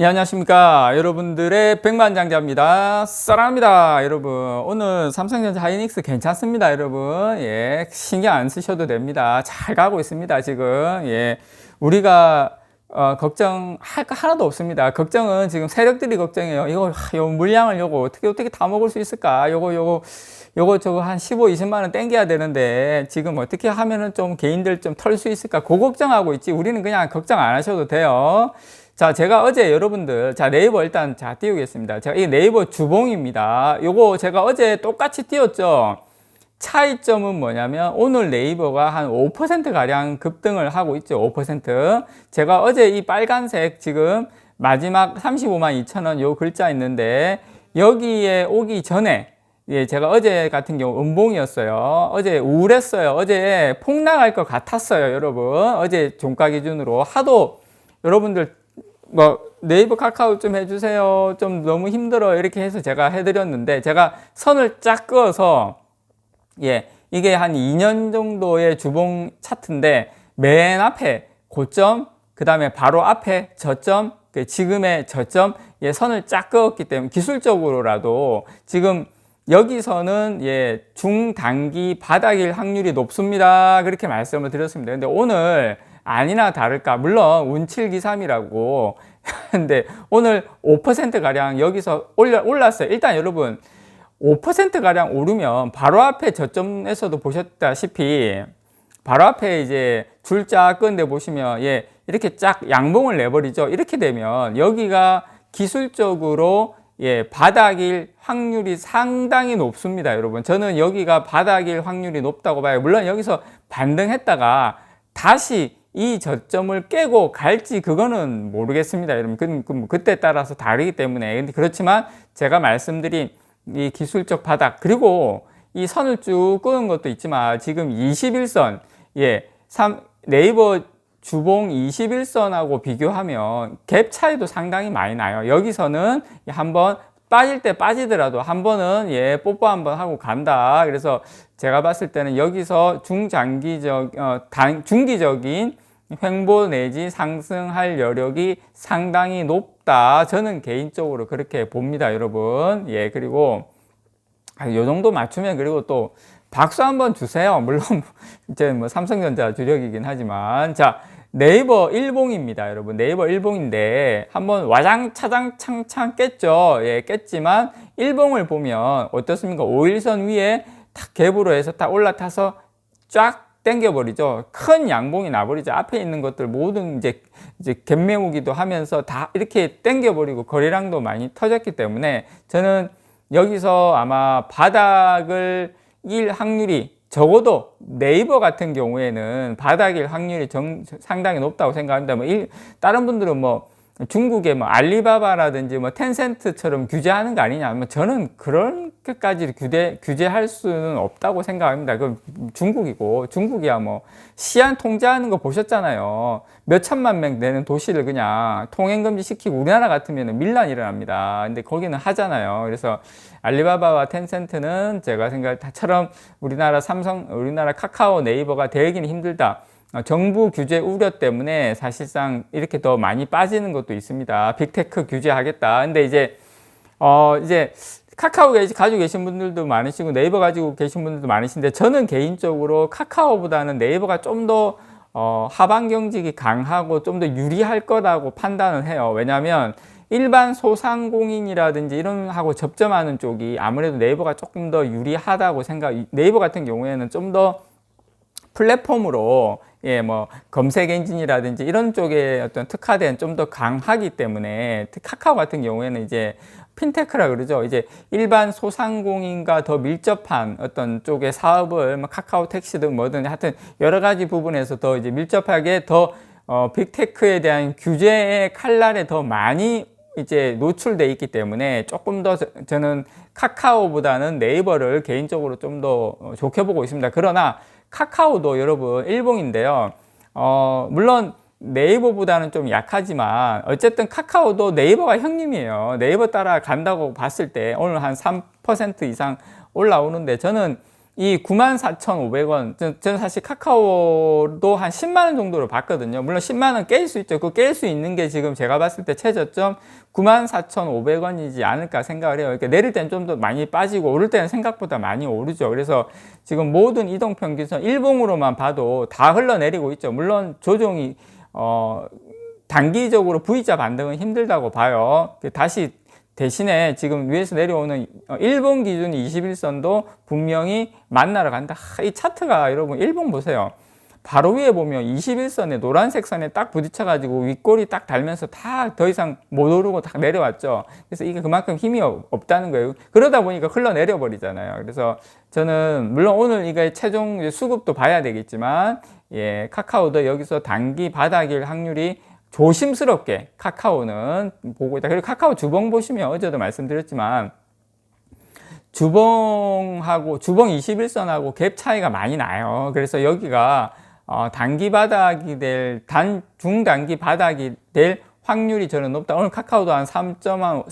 예, 안녕하십니까. 여러분들의 백만장자입니다. 사랑합니다. 여러분. 오늘 삼성전자 하이닉스 괜찮습니다. 여러분. 예, 신경 안 쓰셔도 됩니다. 잘 가고 있습니다. 지금. 예, 우리가 어, 걱정할 거 하나도 없습니다. 걱정은 지금 세력들이 걱정해요. 이거, 하, 요 물량을 요거 어떻게, 어떻게 다 먹을 수 있을까? 요거, 요거, 요거 저거 한 15, 20만 원 땡겨야 되는데 지금 어떻게 하면은 좀 개인들 좀 털 수 있을까? 그 걱정하고 있지. 우리는 그냥 걱정 안 하셔도 돼요. 자, 제가 어제 여러분들, 자, 네이버 일단 자, 띄우겠습니다. 제가 이 네이버 주봉입니다. 요거 제가 어제 똑같이 띄웠죠. 차이점은 뭐냐면 오늘 네이버가 한 5%가량 급등을 하고 있죠. 5%. 제가 어제 이 빨간색 지금 마지막 35만 2천 원 요 글자 있는데 여기에 오기 전에 예, 제가 어제 같은 경우 음봉이었어요. 어제 우울했어요. 어제 폭락할 것 같았어요, 여러분. 어제 종가 기준으로 하도 여러분들 뭐 네이버 카카오 좀 해주세요. 좀 너무 힘들어 이렇게 해서 제가 해드렸는데 제가 선을 쫙 그어서 예 이게 한 2년 정도의 주봉 차트인데 맨 앞에 고점 그 다음에 바로 앞에 저점 그 지금의 저점 예 선을 쫙 그었기 때문에 기술적으로라도 지금 여기서는 예 중단기 바닥일 확률이 높습니다. 그렇게 말씀을 드렸습니다. 근데 오늘 아니나 다를까 물론 운칠기삼이라고. 근데 오늘 5% 가량 여기서 올려 올랐어요. 일단 여러분 5% 가량 오르면 바로 앞에 저점에서도 보셨다시피 바로 앞에 이제 줄짝 끈데 보시면 예 이렇게 쫙 양봉을 내버리죠. 이렇게 되면 여기가 기술적으로 예 바닥일 확률이 상당히 높습니다, 여러분. 저는 여기가 바닥일 확률이 높다고 봐요. 물론 여기서 반등했다가 다시 이 저점을 깨고 갈지 그거는 모르겠습니다. 여러분 그, 그, 그때 따라서 다르기 때문에 근데 그렇지만 제가 말씀드린 이 기술적 바닥 그리고 이 선을 쭉 끄는 것도 있지만 지금 21선 예 3, 네이버 주봉 21선하고 비교하면 갭 차이도 상당히 많이 나요. 여기서는 한번 빠질 때 빠지더라도 한 번은 예 뽀뽀 한번 하고 간다. 그래서 제가 봤을 때는 여기서 중장기적 어, 단, 중기적인 횡보 내지 상승할 여력이 상당히 높다. 저는 개인적으로 그렇게 봅니다, 여러분. 예, 그리고 아, 요 정도 맞추면 그리고 또 박수 한번 주세요. 물론 이제 뭐 삼성전자 주력이긴 하지만 자 네이버 일봉입니다, 여러분. 네이버 일봉인데 한번 와장 차장 창창 깼죠. 예, 깼지만 일봉을 보면 어떻습니까? 5일선 위에 탁 갭으로 해서 딱 올라타서 쫙 땡겨버리죠. 큰 양봉이 나버리죠. 앞에 있는 것들 모든 이제 이제 갭매우기도 하면서 다 이렇게 땡겨버리고 거래량도 많이 터졌기 때문에 저는 여기서 아마 바닥을 일 확률이 적어도 네이버 같은 경우에는 바닥일 확률이 정, 상당히 높다고 생각합니다. 뭐 일, 다른 분들은 뭐 중국의 뭐 알리바바라든지 뭐 텐센트처럼 규제하는 거 아니냐. 뭐 저는 그렇게까지 규제, 규제할 수는 없다고 생각합니다. 그 중국이고 중국이야 뭐 시안 통제하는 거 보셨잖아요. 몇 천만 명 되는 도시를 그냥 통행 금지 시키고 우리나라 같으면 밀란 일어납니다. 근데 거기는 하잖아요. 그래서 알리바바와 텐센트는 제가 생각처럼 우리나라 삼성, 우리나라 카카오, 네이버가 되기는 힘들다. 어, 정부 규제 우려 때문에 사실상 이렇게 더 많이 빠지는 것도 있습니다. 빅테크 규제하겠다. 근데 이제, 어, 이제 카카오 가지고 계신 분들도 많으시고 네이버 가지고 계신 분들도 많으신데 저는 개인적으로 카카오보다는 네이버가 좀더 어, 하방 경직이 강하고 좀 더 유리할 거라고 판단을 해요. 왜냐하면 일반 소상공인이라든지 이런 하고 접점하는 쪽이 아무래도 네이버가 조금 더 유리하다고 생각. 네이버 같은 경우에는 좀 더 플랫폼으로 예, 뭐 검색 엔진이라든지 이런 쪽에 어떤 특화된 좀 더 강하기 때문에 카카오 같은 경우에는 이제 핀테크라 그러죠. 이제 일반 소상공인과 더 밀접한 어떤 쪽의 사업을 뭐 카카오 택시든 뭐든 하여튼 여러 가지 부분에서 더 이제 밀접하게 더 어, 빅테크에 대한 규제의 칼날에 더 많이 이제 노출돼 있기 때문에 조금 더 저는 카카오보다는 네이버를 개인적으로 좀 더 좋게 보고 있습니다. 그러나 카카오도 여러분 일봉인데요. 어, 물론 네이버보다는 좀 약하지만 어쨌든 카카오도 네이버가 형님이에요. 네이버 따라 간다고 봤을 때 오늘 한 3% 이상 올라오는데 저는 이 94,500원, 저- 저는 사실 카카오도 한 10만원 정도로 봤거든요. 물론 10만원 깰 수 있죠. 그 깰 수 있는 게 지금 제가 봤을 때 최저점 94,500원이지 않을까 생각을 해요. 그러니까 내릴 때는 좀 더 많이 빠지고 오를 때는 생각보다 많이 오르죠. 그래서 지금 모든 이동평균선 일봉으로만 봐도 다 흘러내리고 있죠. 물론 조정이, 어, 단기적으로 V자 반등은 힘들다고 봐요. 그 다시 대신에 지금 위에서 내려오는 어, 일본 기준 21선도 분명히 만나러 간다. 하, 이 차트가 여러분 일본 보세요. 바로 위에 보면 21선에 노란색 선에 딱 부딪혀 가지고 윗골이 딱 달면서 다 더 이상 못 오르고 다 내려왔죠. 그래서 이게 그만큼 힘이 없- 없다는 거예요. 그러다 보니까 흘러내려 버리잖아요. 그래서 저는 물론 오늘 이게 최종 수급도 봐야 되겠지만 예, 카카오도 여기서 단기 바닥일 확률이 조심스럽게 카카오는 보고 있다. 그리고 카카오 주봉 보시면 어제도 말씀드렸지만 주봉하고 주봉 21선하고 갭 차이가 많이 나요. 그래서 여기가 어, 단기 바닥이 될 단 중단기 바닥이 될 확률이 저는 높다. 오늘 카카오도 한 3.3%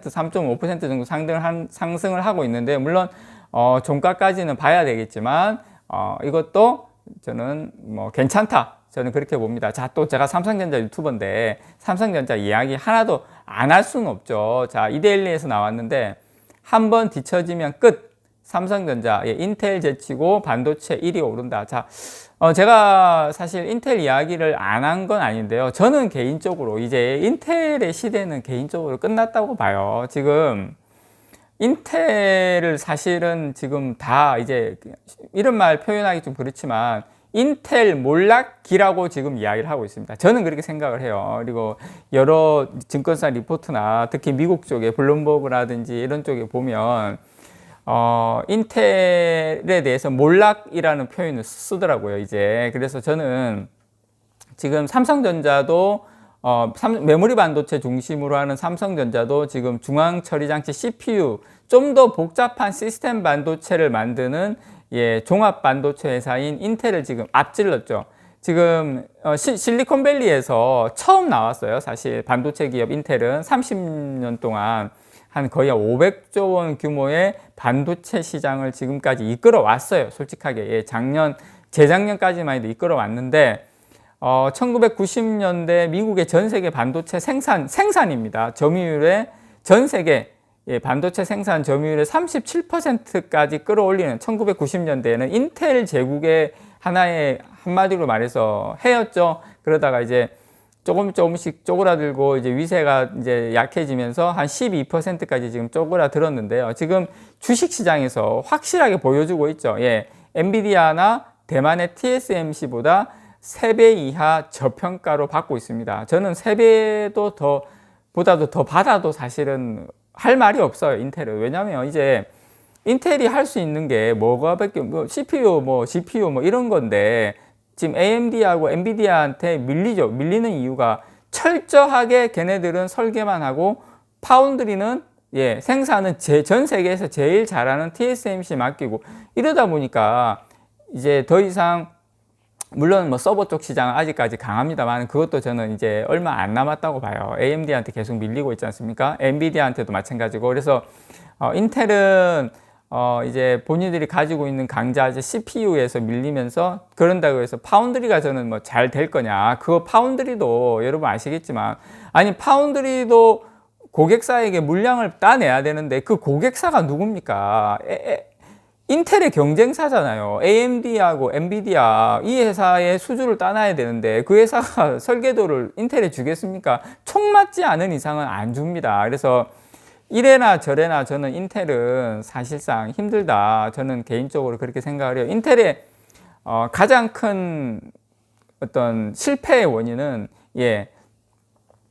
3.5% 정도 상승을 한, 상승을 하고 있는데 물론 어, 종가까지는 봐야 되겠지만 어, 이것도 저는 뭐 괜찮다. 저는 그렇게 봅니다. 자, 또 제가 삼성전자 유튜버인데 삼성전자 이야기 하나도 안 할 수는 없죠. 자, 이데일리에서 나왔는데 한 번 뒤처지면 끝. 삼성전자, 예, 인텔 제치고 반도체 1위 오른다. 자, 어, 제가 사실 인텔 이야기를 안 한 건 아닌데요. 저는 개인적으로 이제 인텔의 시대는 개인적으로 끝났다고 봐요. 지금 인텔을 사실은 지금 다 이제 이런 말 표현하기 좀 그렇지만 인텔 몰락기라고 지금 이야기를 하고 있습니다. 저는 그렇게 생각을 해요. 그리고 여러 증권사 리포트나 특히 미국 쪽에 블룸버그라든지 이런 쪽에 보면 어, 인텔에 대해서 몰락이라는 표현을 쓰더라고요, 이제. 그래서 저는 지금 삼성전자도 어, 삼- 메모리 반도체 중심으로 하는 삼성전자도 지금 중앙 처리 장치 CPU 좀 더 복잡한 시스템 반도체를 만드는 예, 종합 반도체 회사인 인텔을 지금 앞질렀죠. 지금 어, 시- 실리콘밸리에서 처음 나왔어요. 사실 반도체 기업 인텔은 30년 동안 한 거의 500조 원 규모의 반도체 시장을 지금까지 이끌어 왔어요. 솔직하게 예, 작년 재작년까지만 해도 이끌어 왔는데 어, 1990년대 미국의 전 세계 반도체 생산 생산입니다. 점유율의 전 세계 예, 반도체 생산 점유율의 37%까지 끌어올리는 1990년대에는 인텔 제국의 하나의 한마디로 말해서 해였죠. 그러다가 이제 조금 조금씩 쪼그라들고 이제 위세가 이제 약해지면서 한 12%까지 지금 쪼그라들었는데요. 지금 주식 시장에서 확실하게 보여주고 있죠. 예. 엔비디아나 대만의 TSMC보다 3배 이하 저평가로 받고 있습니다. 저는 3배도 더 보다도 더 받아도 사실은 할 말이 없어요. 인텔은. 왜냐면 이제 인텔이 할 수 있는 게 뭐가 밖에 뭐 CPU 뭐 GPU 뭐 이런 건데 지금 AMD하고 엔비디아한테 밀리죠. 밀리는 이유가 철저하게 걔네들은 설계만 하고 파운드리는 예, 생산은 제, 전 세계에서 제일 잘하는 TSMC 맡기고 이러다 보니까 이제 더 이상 물론 뭐 서버 쪽 시장은 아직까지 강합니다만 그것도 저는 이제 얼마 안 남았다고 봐요. AMD한테 계속 밀리고 있지 않습니까? 엔비디아한테도 마찬가지고 그래서 어, 인텔은 어, 이제 본인들이 가지고 있는 강자 이제 CPU에서 밀리면서 그런다고 해서 파운드리가 저는 뭐 잘 될 거냐? 그거 파운드리도 여러분 아시겠지만 아니 파운드리도 고객사에게 물량을 따내야 되는데 그 고객사가 누굽니까? 에, 에, 인텔의 경쟁사잖아요. AMD하고 엔비디아 이 회사의 수주를 따놔야 되는데 그 회사가 설계도를 인텔에 주겠습니까? 총 맞지 않은 이상은 안 줍니다. 그래서 이래나 저래나 저는 인텔은 사실상 힘들다. 저는 개인적으로 그렇게 생각을 해요. 인텔의 어, 가장 큰 어떤 실패의 원인은 예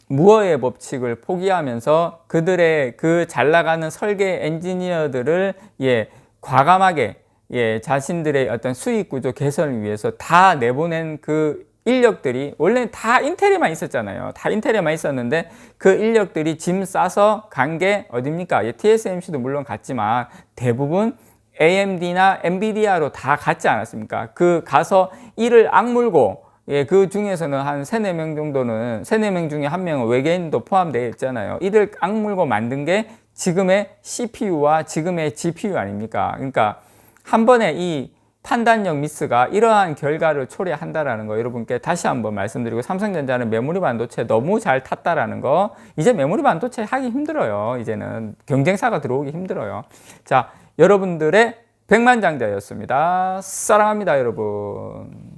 무어의 법칙을 포기하면서 그들의 그 잘 나가는 설계 엔지니어들을 예 과감하게 예 자신들의 어떤 수익 구조 개선을 위해서 다 내보낸 그 인력들이 원래 다 인텔에만 있었잖아요. 다 인텔에만 있었는데 그 인력들이 짐 싸서 간 게 어딥니까? 예, TSMC도 물론 갔지만 대부분 AMD나 엔비디아로 다 갔지 않았습니까? 그 가서 이를 악물고 예, 그 중에서는 한 세네 명 정도는 세네 명 중에 한 명은 외계인도 포함되어 있잖아요. 이들 악물고 만든 게 지금의 CPU와 지금의 GPU 아닙니까? 그러니까 한 번에 이 판단력 미스가 이러한 결과를 초래한다라는 거 여러분께 다시 한번 말씀드리고 삼성전자는 메모리 반도체 너무 잘 탔다라는 거 이제 메모리 반도체 하기 힘들어요. 이제는 경쟁사가 들어오기 힘들어요. 자 여러분들의 백만장자였습니다. 사랑합니다 여러분